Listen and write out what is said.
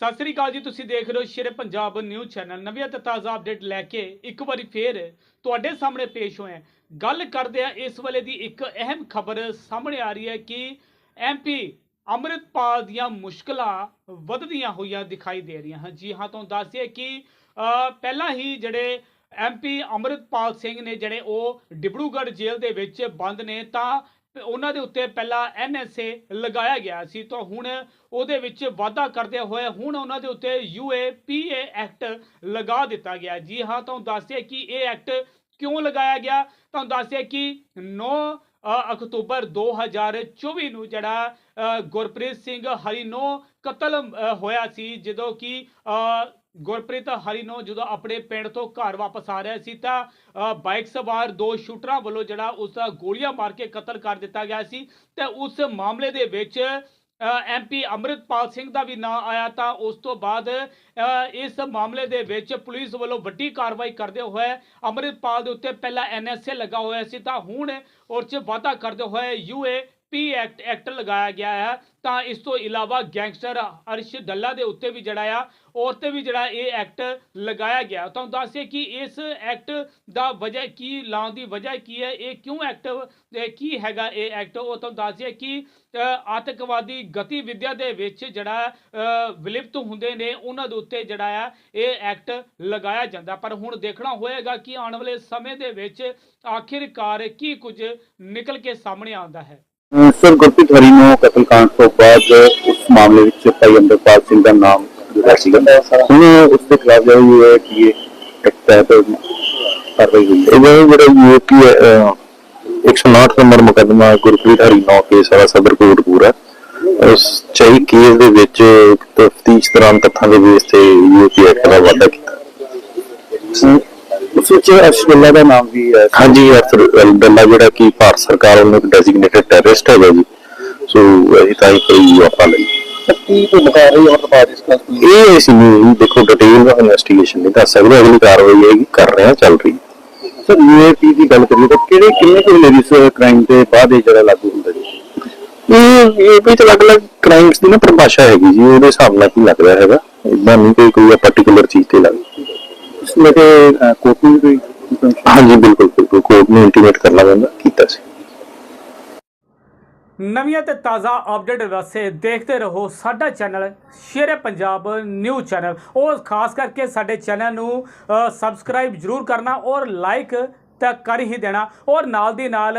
ਸਤਿ ਸ੍ਰੀ ਅਕਾਲ ਜੀ, ਤੁਸੀਂ ਦੇਖ ਰਹੇ ਹੋ ਸ਼ੇਰ ਪੰਜਾਬ ਨਿਊਜ਼ ਚੈਨਲ। ਨਵੀਂ ਤੇ ਤਾਜ਼ਾ ਅਪਡੇਟ ਲੈ ਕੇ ਇੱਕ ਵਾਰੀ ਫੇਰ ਤੁਹਾਡੇ ਸਾਹਮਣੇ ਪੇਸ਼ ਹੋਏ ਗੱਲ ਕਰਦੇ ਆ ਇਸ ਵੇਲੇ ਦੀ ਇੱਕ ਅਹਿਮ ਖਬਰ ਸਾਹਮਣੇ ਆ ਰਹੀ ਹੈ ਕਿ ਐਮਪੀ ਅੰਮ੍ਰਿਤਪਾਲ ਦੀਆਂ ਮੁਸ਼ਕਲਾਂ ਵੱਧਦੀਆਂ ਹੋਈਆਂ ਦਿਖਾਈ ਦੇ ਰਹੀਆਂ ਹਨ। ਜੀ ਹਾਂ, ਤੁਹਾਨੂੰ ਦੱਸ ਦਈਏ ਕਿ ਪਹਿਲਾਂ ਹੀ ਜਿਹੜੇ ਐਮਪੀ ਅੰਮ੍ਰਿਤਪਾਲ ਸਿੰਘ ਨੇ ਜਿਹੜੇ ਉਹ ਡਿਬੜੂਗੜ੍ਹ ਜੇਲ੍ਹ ਦੇ ਵਿੱਚ ਬੰਦ ਨੇ, ਤਾਂ ਉਹਨਾਂ ਦੇ ਉੱਤੇ ਪਹਿਲਾਂ ਐਨਐਸਏ ਲਗਾਇਆ ਗਿਆ ਸੀ। ਤਾਂ ਹੁਣ ਉਹਦੇ ਵਿੱਚ ਵਾਧਾ ਕਰਦੇ ਹੋਏ ਹੁਣ ਉਹਨਾਂ ਦੇ ਉੱਤੇ ਯੂਏਪੀਏ ਐਕਟ ਲਗਾ ਦਿੱਤਾ ਗਿਆ। ਜੀ ਹਾਂ ਤੁਹਾਨੂੰ ਦੱਸਿਆ ਕਿ ਇਹ ਐਕਟ ਕਿਉਂ ਲਗਾਇਆ ਗਿਆ? ਤੁਹਾਨੂੰ ਦੱਸਿਆ ਕਿ 9 ਅ, ਅਕਤੂਬਰ 2024 ਨੂੰ ਜਿਹੜਾ ਗੁਰਪ੍ਰੀਤ ਸਿੰਘ ਹਰੀਨੋ ਕਤਲ ਹੋਇਆ ਸੀ। ਜਦੋਂ ਕਿ ਗੁਰਪ੍ਰੀਤ ਹਰੀ ਨੂੰ ਜਦੋਂ ਆਪਣੇ ਪਿੰਡ ਤੋਂ ਘਰ ਵਾਪਸ ਆ ਰਿਹਾ ਸੀ ਤਾਂ ਬਾਈਕ ਸਵਾਰ ਦੋ ਸ਼ੂਟਰਾਂ ਵੱਲੋਂ ਜਿਹੜਾ ਉਸ ਦਾ ਗੋਲੀਆਂ ਮਾਰ ਕੇ ਕਤਲ ਕਰ ਦਿੱਤਾ ਗਿਆ ਸੀ ਤੇ ਉਸ ਮਾਮਲੇ ਦੇ ਵਿੱਚ ਐਮਪੀ ਅੰਮ੍ਰਿਤਪਾਲ ਸਿੰਘ ਦਾ ਵੀ ਨਾਂ ਆਇਆ ਤਾਂ ਉਸ ਤੋਂ ਬਾਅਦ ਇਸ ਮਾਮਲੇ ਦੇ ਵਿੱਚ ਪੁਲਿਸ ਵੱਲੋਂ ਵੱਡੀ ਕਾਰਵਾਈ ਕਰਦੇ ਹੋਏ ਅੰਮ੍ਰਿਤਪਾਲ ਦੇ ਉੱਤੇ ਪਹਿਲਾਂ ਐਨਐਸਏ ਲੱਗਾ ਹੋਇਆ ਸੀ ਤਾਂ ਹੁਣ ਉਸ 'ਚ ਵਾਅਦਾ ਕਰਦੇ ਹੋਏ ਯੂਏ ਪੀ ਐਕਟ ਐਕਟ ਲਗਾਇਆ ਗਿਆ ਹੈ ਤਾਂ ਇਸ ਤੋਂ ਇਲਾਵਾ ਗੈਂਗਸਟਰ ਅਰਸ਼ ਡੱਲਾ ਦੇ ਉੱਤੇ ਵੀ ਜਿਹੜਾ ਆ ਔਰ ਤੇ ਵੀ ਜਿਹੜਾ ਇਹ ਐਕਟ ਲਗਾਇਆ ਗਿਆ। ਤੁਹਾਨੂੰ ਦੱਸਿਏ ਕਿ ਇਸ ਐਕਟ ਦਾ ਵਜ੍ਹਾ ਕੀ ਲਾਉਣ ਦੀ ਵਜ੍ਹਾ ਕੀ ਹੈ ਇਹ ਕਿਉਂ ਐਕਟ ਕੀ ਹੈਗਾ ਇਹ ਐਕਟ? ਉਹ ਤੁਹਾਨੂੰ ਦੱਸਿਏ ਕਿ ਆਤੰਕਵਾਦੀ ਗਤੀਵਿਧੀਆਂ ਦੇ ਵਿੱਚ ਜਿਹੜਾ ਅ, ਵਿਲਿਪਤ ਹੁੰਦੇ ਨੇ ਉਹਨਾਂ ਦੇ ਉੱਤੇ ਜਿਹੜਾ ਆ ਇਹ ਐਕਟ ਲਗਾਇਆ ਜਾਂਦਾ। ਪਰ ਹੁਣ ਦੇਖਣਾ ਹੋਏਗਾ ਕਿ ਆਉਣ ਵਾਲੇ ਸਮੇਂ ਦੇ ਵਿੱਚ ਆਖਿਰਕਾਰ ਕੀ ਕੁਝ ਨਿਕਲ ਕੇ ਸਾਹਮਣੇ ਆਉਂਦਾ ਹੈ। ਸਰ ਗੁਰਪ੍ਰੀਤ ਹਰੀ ਨੂੰ ਕਤਲकांड ਤੋਂ ਬਾਅਦ ਉਸ ਮਾਮਲੇ ਵਿੱਚ ਭਾਈ ਅੰਮ੍ਰਿਤਪਾਲ ਸਿੰਘ ਦਾ ਨਾਮ ਜਿਹੜਾ ਸੀਗਾ ਹੁਣ ਉਸ ਦੇ ਖਿਲਾਫ ਜਿਹੜਾ ਇਹ ਹੈ ਕਿ ਇਹ ਇੱਕ ਤਹਿਤ ਕਾਰਵਾਈ ਹੋਈ ਹੈ। ਇਹ ਜਿਹੜਾ ਯੂਪੀ 159 ਨੰਬਰ ਮੁਕੱਦਮਾ ਗੁਰਪ੍ਰੀਤ ਹਰੀ ਨੌ ਕੇਸ ਵਾਲਾ ਸਦਰ ਕੋਟਪੂਰਾ ਉਸ ਚਾਹੀ ਕੇਸ ਦੇ ਵਿੱਚ ਤਫਤੀਸ਼ ਦੌਰਾਨ ਤੱਥਾਂ ਦੇ ਬੇਸ ਤੇ ਯੂਪੀ ਐਕਟ ਦਾ ਵਾਅਦਾ ਕੀਤਾ। ਉਸ ਵਿੱਚ ਅਸ਼ਗੁੱਲਾ ਦਾ ਨਾਮ ਵੀ ਹੈ। ਹਾਂਜੀ ਅਰਥ ਡੱਲਾ ਜਿਹੜਾ ਕਿ ਭਾਰਤ ਸਰਕਾਰ ਵੱਲੋਂ ਡੈਜ਼ਿਗਨੇਟਡ ਟੈਰਰਿਸਟ ਹੈਗਾ ਜੀ। ਸੋ ਇਹ ਤਾਂ ਹੀ ਕੋਈ ਆਪਾਂ ਲਈ ਕੀ ਭੂਮਿਕਾ ਹੈ ਰਹੀ ਔਰ ਕੇਸ ਦੀ ਇਹ ਅਸੀਂ ਨਹੀਂ ਦੇਖੋ ਡਿਟੇਲ ਇਨਵੈਸਟੀਗੇਸ਼ਨ ਨਹੀਂ ਦੱਸ ਸਕਦੇ। ਅਗਲੀ ਕਾਰਵਾਈ ਹੈਗੀ ਕਰ ਰਹੇ ਹਾਂ ਚੱਲ ਰਹੀ। ਹੈ ਸਰ ਯੂਏਪੀ ਦੀ ਗੱਲ ਕਰੀਏ ਤਾਂ ਕਿਹੜੇ ਕਿੰਨੇ ਕੁ ਲੇਡੀਜ਼ ਕ੍ਰਾਈਮ ਦੇ ਬਾਅਦ ਇਹ ਜਿਹੜਾ ਲਾਗੂ ਹੁੰਦਾ ਜੀ? ਇਹ ਇਹ ਵੀ ਤਾਂ ਅਲੱਗ-ਅਲੱਗ ਕ੍ਰਾਈਮਸ ਦੀ ਨਾ ਪਰਿਭਾਸ਼ਾ ਹੈਗੀ ਜੀ ਉਹਦੇ ਹਿਸਾਬ ਨਾਲ ਕੀ ਲੱਗ ਰਿਹਾ ਹੈਗਾ। ਇਦਾਂ ਨਹੀਂ ਕੋਈ ਕੋਈ ਪਾਰਟਿਕੂਲਰ ਚੀਜ਼ ਤੇ ਲੱਗ ਇਸ ਲਈ ਤੇ ਕੋਰਟ ਨੂੰ ਵੀ ਕੋਈ ਹਾਂਜੀ ਬਿਲਕੁਲ ਬਿਲਕੁਲ। ਕੋਰਟ ਨੂੰ ਇੰਟੀਮੇਟ ਕਰਨਾ ਪੈਂਦਾ ਕੀਤਾ ਸੀ। ਨਵੀਆਂ ਤੇ ਤਾਜ਼ਾ ਅਪਡੇਟ ਵਾਸਤੇ ਦੇਖਦੇ ਰਹੋ ਸਾਡਾ channel Shere Punjab news channel ਔਰ ਖਾਸ ਕਰਕੇ ਸਾਡੇ ਚੈਨਲ ਨੂੰ ਸਬਸਕ੍ਰਾਈਬ ਜਰੂਰ ਕਰਨਾ ਔਰ ਲਾਈਕ ਤਾਂ ਕਰ ਹੀ ਦੇਣਾ। ਔਰ ਨਾਲ ਦੀ ਨਾਲ